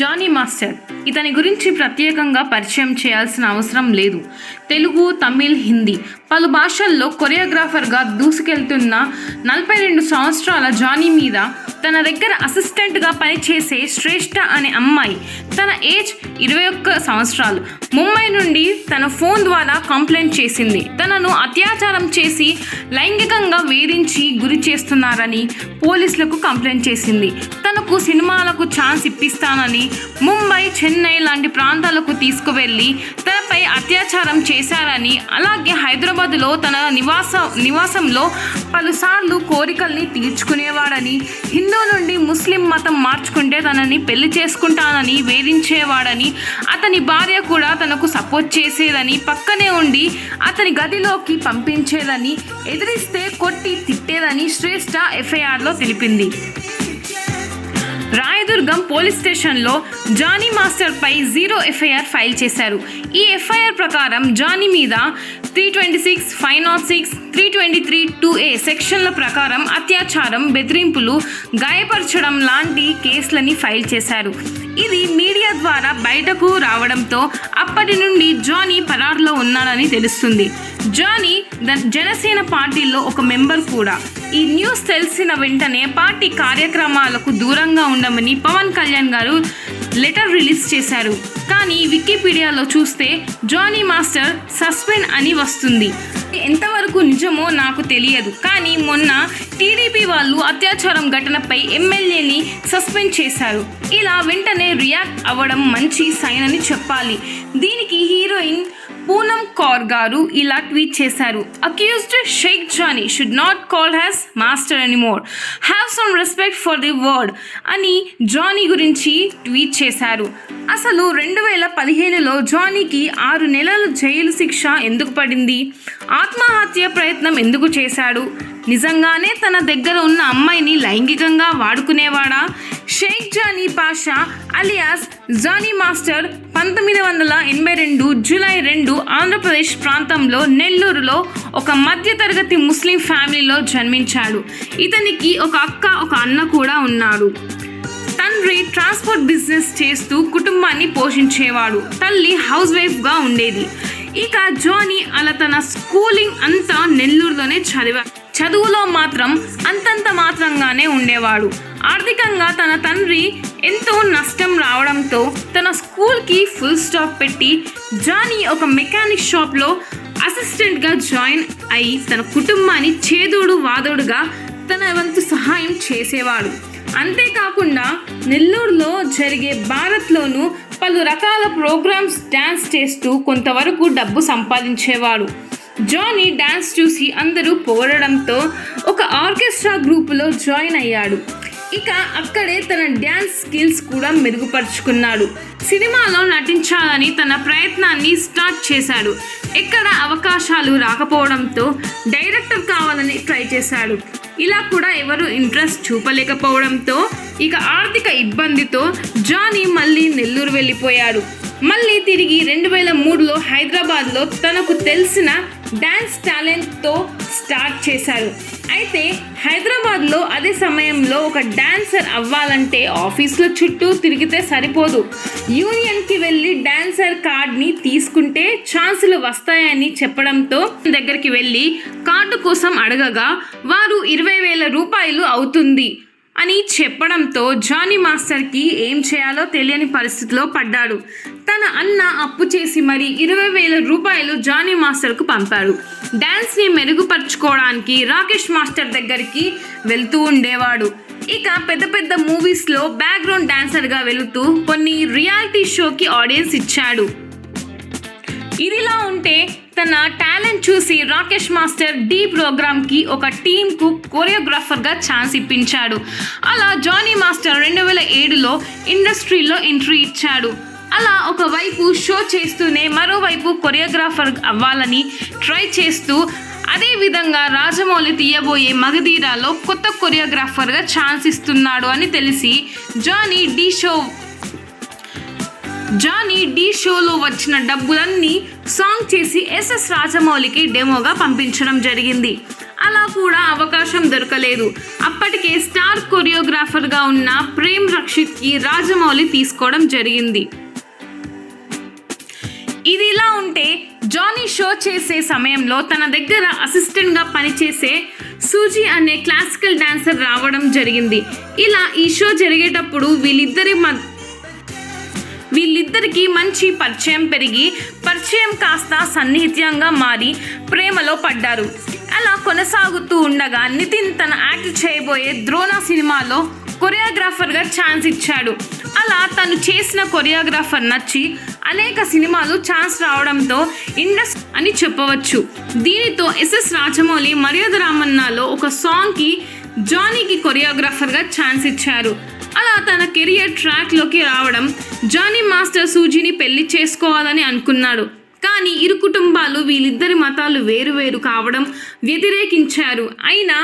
Johnny master. ఇతని గురించి ప్రత్యేకంగా పరిచయం చేయాల్సిన అవసరం లేదు. తెలుగు తమిళ్ హిందీ పలు భాషల్లో కొరియోగ్రాఫర్గా దూసుకెళ్తున్న నలభై రెండు సంవత్సరాల జానీ మీద తన దగ్గర అసిస్టెంట్గా పనిచేసే శ్రేష్ఠ అనే అమ్మాయి తన ఏజ్ ఇరవై ఒక్క సంవత్సరాలు. ముంబై నుండి తన ఫోన్ ద్వారా కంప్లైంట్ చేసింది. తనను అత్యాచారం చేసి లైంగికంగా వేధించి గురి చేస్తున్నారని పోలీసులకు కంప్లైంట్ చేసింది. తనకు సినిమాలకు ఛాన్స్ ఇప్పిస్తానని ముంబై చెన్నై లాంటి ప్రాంతాలకు తీసుకువెళ్ళి తనపై అత్యాచారం చేశారని అలాగే హైదరాబాద్లో తన నివాస నివాసంలో పలుసార్లు కోరికల్ని తీర్చుకునేవాడని హిందూ నుండి ముస్లిం మతం మార్చుకుంటే తనని పెళ్ళి చేసుకుంటానని వేధించేవాడని అతని భార్య కూడా తనకు సపోర్ట్ చేసేదని పక్కనే ఉండి అతని గదిలోకి పంపించేదని ఎదిరిస్తే కొట్టి తిట్టేదని శ్రేష్ఠ ఎఫ్ఐఆర్లో తెలిపింది. రాయదుర్గం పోలీస్ స్టేషన్లో జానీ మాస్టర్పై జీరో ఎఫ్ఐఆర్ ఫైల్ చేశారు. ఈ ఎఫ్ఐఆర్ ప్రకారం జానీ మీద three twenty six five naught six three twenty three two A సెక్షన్ల ప్రకారం అత్యాచారం బెదిరింపులు గాయపరచడం లాంటి కేసులని ఫైల్ చేశారు. ఇది మీడియా ద్వారా బయటకు రావడంతో అప్పటి నుండి జానీ పరారులో ఉన్నాడని తెలుస్తుంది. జానీ ద- జనసేన పార్టీలో ఒక మెంబర్ కూడా. ఈ న్యూస్ తెలిసిన వెంటనే పార్టీ కార్యక్రమాలకు దూరంగా ఉండమని పవన్ కళ్యాణ్ గారు లెటర్ రిలీజ్ చేశారు. కానీ వికీపీడియాలో చూస్తే జానీ మాస్టర్ సస్పెండ్ అని వస్తుంది. ఎంతవరకు నిజమో నాకు తెలియదు. కానీ మొన్న టీడీపీ వాళ్ళు అత్యాచారం ఘటనపై ఎమ్మెల్యేని సస్పెండ్ చేశారు. ఇలా వెంటనే రియాక్ట్ అవ్వడం మంచి సైన్ అని చెప్పాలి. దీనికి హీరోయిన్ కౌర్ గారు ఇలా ట్వీట్ చేశారు. Accused Shaik Jani should not call as master anymore have some respect for the word అని జానీ గురించి ట్వీట్ చేశారు. అసలు రెండు వేల పదిహేనులో జానీకి ఆరు నెలల జైలు శిక్ష ఎందుకు పడింది? ఆత్మహత్య ప్రయత్నం ఎందుకు చేశాడు? నిజంగానే తన దగ్గర ఉన్న అమ్మాయిని లైంగికంగా వాడుకునేవాడా? షేక్ జానీ పాషా అలియాస్ జానీ మాస్టర్ పంతొమ్మిది వందల ఎనభై రెండు జూలై రెండు ఆంధ్రప్రదేశ్ ప్రాంతంలో నెల్లూరులో ఒక మధ్యతరగతి ముస్లిం ఫ్యామిలీలో జన్మించాడు. ఇతనికి ఒక అక్క ఒక అన్న కూడా ఉన్నాడు తండ్రి ట్రాన్స్పోర్ట్ బిజినెస్ చేస్తూ కుటుంబాన్ని పోషించేవాడు. తల్లి హౌస్ వైఫ్గా ఉండేది. ఇక జానీ అలా తన స్కూలింగ్ అంతా నెల్లూరులోనే చదివాడు చదువులో మాత్రం అంతంత మాత్రంగానే ఉండేవాడు. ఆర్థికంగా తన తండ్రి ఎంతో నష్టం రావడంతో తన స్కూల్కి ఫుల్ స్టాప్ పెట్టి జానీ ఒక మెకానిక్ షాప్లో అసిస్టెంట్గా జాయిన్ అయి తన కుటుంబాన్ని చేదోడు వాదోడుగా తన వంతు సహాయం చేసేవాడు. అంతేకాకుండా నెల్లూరులో జరిగే భారత్లోనూ పలు రకాల ప్రోగ్రామ్స్ డ్యాన్స్ చేస్తూ కొంతవరకు డబ్బు సంపాదించేవాడు. జానీ డ్యాన్స్ చూసి అందరూ పోరడంతో ఒక ఆర్కెస్ట్రా గ్రూపులో జాయిన్ అయ్యాడు. ఇక అక్కడే తన డ్యాన్స్ స్కిల్స్ కూడా మెరుగుపరుచుకున్నాడు. సినిమాలో నటించాలని తన ప్రయత్నాన్ని స్టార్ట్ చేశాడు. ఎక్కడ అవకాశాలు రాకపోవడంతో డైరెక్టర్ కావాలని ట్రై చేశాడు. ఇలా కూడా ఎవరు ఇంట్రెస్ట్ చూపలేకపోవడంతో ఇక ఆర్థిక ఇబ్బందితో జానీ మళ్ళీ నెల్లూరు వెళ్ళిపోయాడు. మళ్ళీ తిరిగి రెండు వేల మూడులో హైదరాబాద్లో తనకు తెలిసిన డ్యాన్స్ టాలెంట్తో స్టార్ట్ చేశారు. అయితే హైదరాబాద్లో అదే సమయంలో ఒక డాన్సర్ అవ్వాలంటే ఆఫీసులో చుట్టూ తిరిగితే సరిపోదు. యూనియన్కి వెళ్ళి డాన్సర్ కార్డ్ని తీసుకుంటే ఛాన్సులు వస్తాయని చెప్పడంతో దగ్గరికి వెళ్ళి కార్డు కోసం అడగగా వారు ఇరవై వేల రూపాయలు అవుతుంది అని చెప్పడంతో జానీ మాస్టర్కి ఏం చేయాలో తెలియని పరిస్థితిలో పడ్డాడు. తన అన్న అప్పు చేసి మరి ఇరవై వేల రూపాయలు జానీ మాస్టర్కు పంపాడు డ్యాన్స్ని మెరుగుపరుచుకోవడానికి రాకేష్ మాస్టర్ దగ్గరికి వెళ్తూ ఉండేవాడు. ఇక పెద్ద పెద్ద మూవీస్లో బ్యాక్గ్రౌండ్ డ్యాన్సర్గా వెళుతూ కొన్ని రియాలిటీ షోకి ఆడియన్స్ ఇచ్చాడు. ఇదిలా ఉంటే తన టాలెంట్ చూసి రాకేష్ మాస్టర్ డీ ప్రోగ్రామ్కి ఒక టీంకు కొరియోగ్రాఫర్గా ఛాన్స్ ఇప్పించాడు. అలా జానీ మాస్టర్ రెండు వేల ఏడులో ఇండస్ట్రీలో ఎంట్రీ ఇచ్చాడు. అలా ఒకవైపు షో చేస్తూనే మరోవైపు కొరియోగ్రాఫర్ అవ్వాలని ట్రై చేస్తూ అదే విధంగా రాజమౌళి తీయబోయే మగధీరాలో కొత్త కొరియోగ్రాఫర్గా ఛాన్స్ ఇస్తున్నాడు అని తెలిసి జానీ డి షో జానీ డీ షోలో వచ్చిన డబ్బులన్నీ సాంగ్ చేసి ఎస్ఎస్ రాజమౌళికి డెమోగా పంపించడం జరిగింది. అలా కూడా అవకాశం దొరకలేదు. అప్పటికే స్టార్ కొరియోగ్రాఫర్గా ఉన్న ప్రేమ్ రక్షిత్కి రాజమౌళి తీసుకోవడం జరిగింది. ఇది ఇలా ఉంటే జానీ షో చేసే సమయంలో తన దగ్గర అసిస్టెంట్గా పనిచేసే సూజీ అనే క్లాసికల్ డాన్సర్ రావడం జరిగింది. ఇలా ఈ షో జరిగేటప్పుడు వీళ్ళిద్దరి మ వీళ్ళిద్దరికీ మంచి పరిచయం పెరిగి పరిచయం కాస్త సన్నిహిత్యంగా మారి ప్రేమలో పడ్డారు. అలా కొనసాగుతూ ఉండగా నితిన్ తన యాక్ట్ చేయబోయే ద్రోణ సినిమాలో కొరియోగ్రాఫర్గా ఛాన్స్ ఇచ్చాడు. అలా తను చేసిన కొరియోగ్రాఫర్ నచ్చి అనేక సినిమాలు ఛాన్స్ రావడంతో ఇండస్ అని చెప్పవచ్చు. దీనితో ఎస్ఎస్ రాజమౌళి మర్యాద రామన్నాలో ఒక సాంగ్కి జానీకి కొరియోగ్రాఫర్గా ఛాన్స్ ఇచ్చారు. అలా తన కెరియర్ ట్రాక్లోకి రావడం జానీ మాస్టర్ సూజీని పెళ్ళి చేసుకోవాలని అనుకున్నాడు. కానీ ఇరు కుటుంబాలు వీళ్ళిద్దరి మతాలు వేరువేరు కావడం వ్యతిరేకించారు. అయినా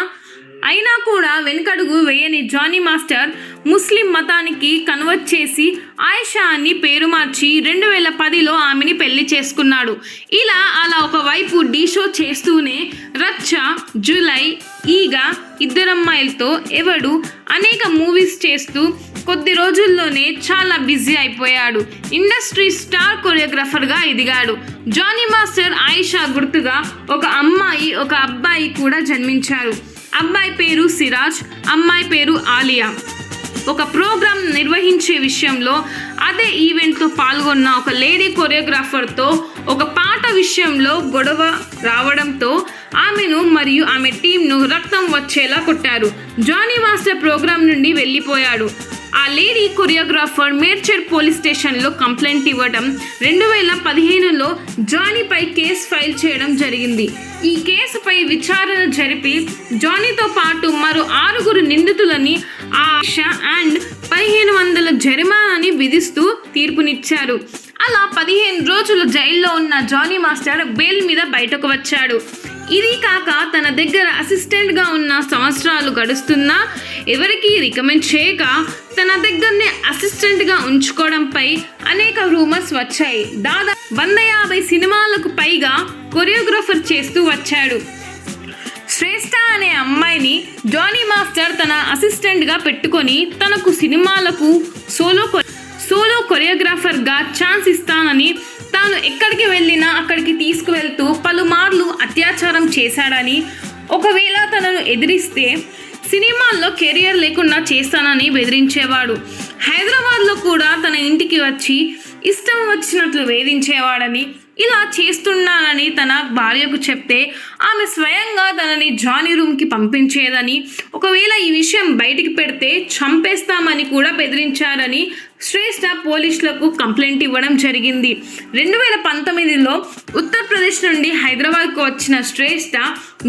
అయినా కూడా వెనుకడుగు వేయని జానీ మాస్టర్ ముస్లిం మతానికి కన్వర్ట్ చేసి ఆయిషా అని పేరు మార్చి రెండు వేల పదిలో ఆమెని పెళ్ళి చేసుకున్నాడు. ఇలా అలా ఒకవైపు డీ షో చేస్తూనే రచ్చ జులై ఈగ ఇద్దరమ్మాయిలతో ఎవడు అనేక మూవీస్ చేస్తూ కొద్ది రోజుల్లోనే చాలా బిజీ అయిపోయాడు. ఇండస్ట్రీ స్టార్ కొరియోగ్రాఫర్గా ఎదిగాడు. జానీ మాస్టర్ ఆయిషా గుర్తుగా ఒక అమ్మాయి ఒక అబ్బాయి కూడా జన్మించారు. అబ్బాయి పేరు సిరాజ్ అమ్మాయి పేరు ఆలియా. ఒక ప్రోగ్రాం నిర్వహించే విషయంలో అదే ఈవెంట్తో పాల్గొన్న ఒక లేడీ కొరియోగ్రాఫర్తో ఒక పాట విషయంలో గొడవ రావడంతో ఆమెను మరియు ఆమె టీంను రక్తం వచ్చేలా కొట్టారు. జానీ మాస్టర్ ప్రోగ్రాం నుండి వెళ్ళిపోయాడు. ఆ లేడీ కొరియోగ్రాఫర్ మేడ్చర్ పోలీస్ స్టేషన్లో కంప్లైంట్ ఇవ్వడం రెండు వేల పదిహేనులో జానీపై కేసు ఫైల్ చేయడం జరిగింది. ఈ కేసుపై విచారణ జరిపి జానీతో పాటు మరో ఆరుగురు నిందితులని ఆశ అండ్ పదిహేను వందల జరిమానాని విధిస్తూ తీర్పునిచ్చారు. అలా పదిహేను రోజులు జైల్లో ఉన్న జానీ మాస్టర్ బెయిల్ మీద బయటకు వచ్చాడు. ఇది కాక తన దగ్గర అసిస్టెంట్గా ఉన్న సంవత్సరాలు గడుస్తున్నా ఎవరికి రికమెండ్ చేయక తన దగ్గరనే అసిస్టెంట్గా ఉంచుకోవడంపై అనేక రూమర్స్ వచ్చాయి. దాదాపు వంద యాభై సినిమాలకు పైగా కొరియోగ్రాఫర్ చేస్తూ వచ్చాడు. శ్రేష్ఠ అనే అమ్మాయిని జానీ మాస్టర్ తన అసిస్టెంట్గా పెట్టుకొని తనకు సినిమాలకు సోలో సోలో కొరియోగ్రాఫర్గా ఛాన్స్ ఇస్తానని తాను ఎక్కడికి వెళ్ళినా అక్కడికి తీసుకువెళ్తూ పలుమార్లు అత్యాచారం చేశాడని ఒకవేళ తనను ఎదిరిస్తే సినిమాల్లో కెరియర్ లేకుండా చేస్తానని బెదిరించేవాడు. హైదరాబాద్లో కూడా తన ఇంటికి వచ్చి ఇష్టం వచ్చినట్లు వేధించేవాడని ఇలా చేస్తున్నానని తన భార్యకు చెప్తే ఆమె స్వయంగా తనని జానీ రూమ్కి పంపించేదని ఒకవేళ ఈ విషయం బయటికి పెడితే చంపేస్తామని కూడా బెదిరించారని శ్రేష్ఠ పోలీసులకు కంప్లైంట్ ఇవ్వడం జరిగింది. రెండు వేల పంతొమ్మిదిలో ఉత్తరప్రదేశ్ నుండి హైదరాబాద్కు వచ్చిన శ్రేష్ఠ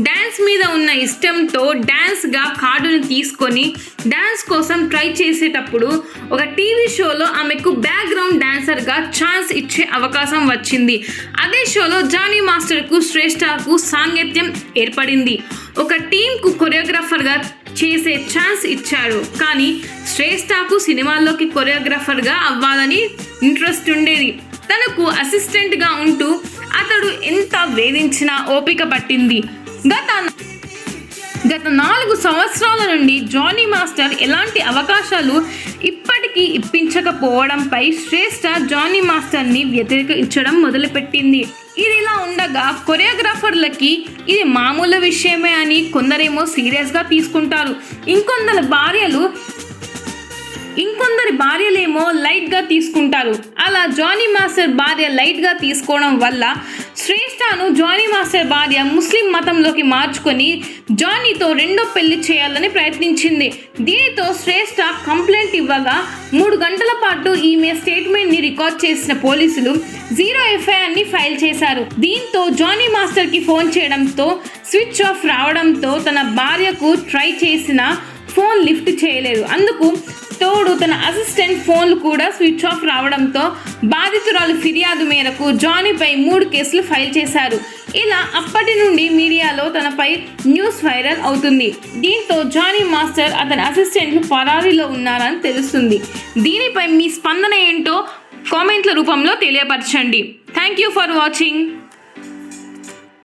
డ్యాన్స్ మీద ఉన్న ఇష్టంతో డ్యాన్స్గా కార్డును తీసుకొని డ్యాన్స్ కోసం ట్రై చేసేటప్పుడు ఒక టీవీ షోలో ఆమెకు బ్యాక్గ్రౌండ్ డ్యాన్సర్గా ఛాన్స్ ఇచ్చే అవకాశం వచ్చింది. అదే షోలో జానీ మాస్టర్కు శ్రేష్ఠకు సాంగత్యం ఏర్పడింది. ఒక టీంకు కొరియోగ్రాఫర్గా చేసే ఛాన్స్ ఇచ్చాడు కానీ శ్రేష్ఠకు సినిమాల్లోకి కొరియోగ్రాఫర్గా అవ్వాలని ఇంట్రెస్ట్ ఉండేది. తనకు అసిస్టెంట్గా ఉంటూ అతడు ఎంత వేధించినా ఓపిక పట్టింది. గత గత నాలుగు సంవత్సరాల నుండి జానీ మాస్టర్ ఎలాంటి అవకాశాలు ఇప్పటికీ ఇప్పించకపోవడంపై శ్రేష్ఠ జానీ మాస్టర్ని వ్యతిరేకించడం మొదలుపెట్టింది. ఇది ఇలా ఉండగా కొరియోగ్రాఫర్లకి ఇది మామూలు విషయమే అని కొందరేమో సీరియస్గా తీసుకుంటారు. ఇంకొందరు భార్యలు ఇంకొందరి భార్యలేమో లైట్గా తీసుకుంటారు. అలా జానీ మాస్టర్ భార్య లైట్గా తీసుకోవడం వల్ల శ్రేష్ఠను జానీ మాస్టర్ భార్య ముస్లిం మతంలోకి మార్చుకొని జానీతో రెండో పెళ్ళి చేయాలని ప్రయత్నించింది. దీనితో శ్రేష్ఠ కంప్లైంట్ ఇవ్వగా మూడు గంటల పాటు ఈమె స్టేట్మెంట్ని రికార్డ్ చేసిన పోలీసులు జీరో ఎఫ్ఐఆర్ని ఫైల్ చేశారు. దీంతో జానీ మాస్టర్కి ఫోన్ చేయడంతో స్విచ్ ఆఫ్ రావడంతో తన భార్యకు ట్రై చేసిన ఫోన్ లిఫ్ట్ చేయలేదు. అందుకు తోడు తన అసిస్టెంట్ ఫోన్లు కూడా స్విచ్ ఆఫ్ రావడంతో బాధితురాలు ఫిర్యాదు మేరకు జానీపై మూడు కేసులు ఫైల్ చేశారు. ఇలా అప్పటి నుండి మీడియాలో తనపై న్యూస్ వైరల్ అవుతుంది. దీంతో జానీ మాస్టర్ అతని అసిస్టెంట్లు పరారీలో ఉన్నారని తెలుస్తుంది. దీనిపై మీ స్పందన ఏంటో కామెంట్ల రూపంలో తెలియపరచండి. Thank you for watching.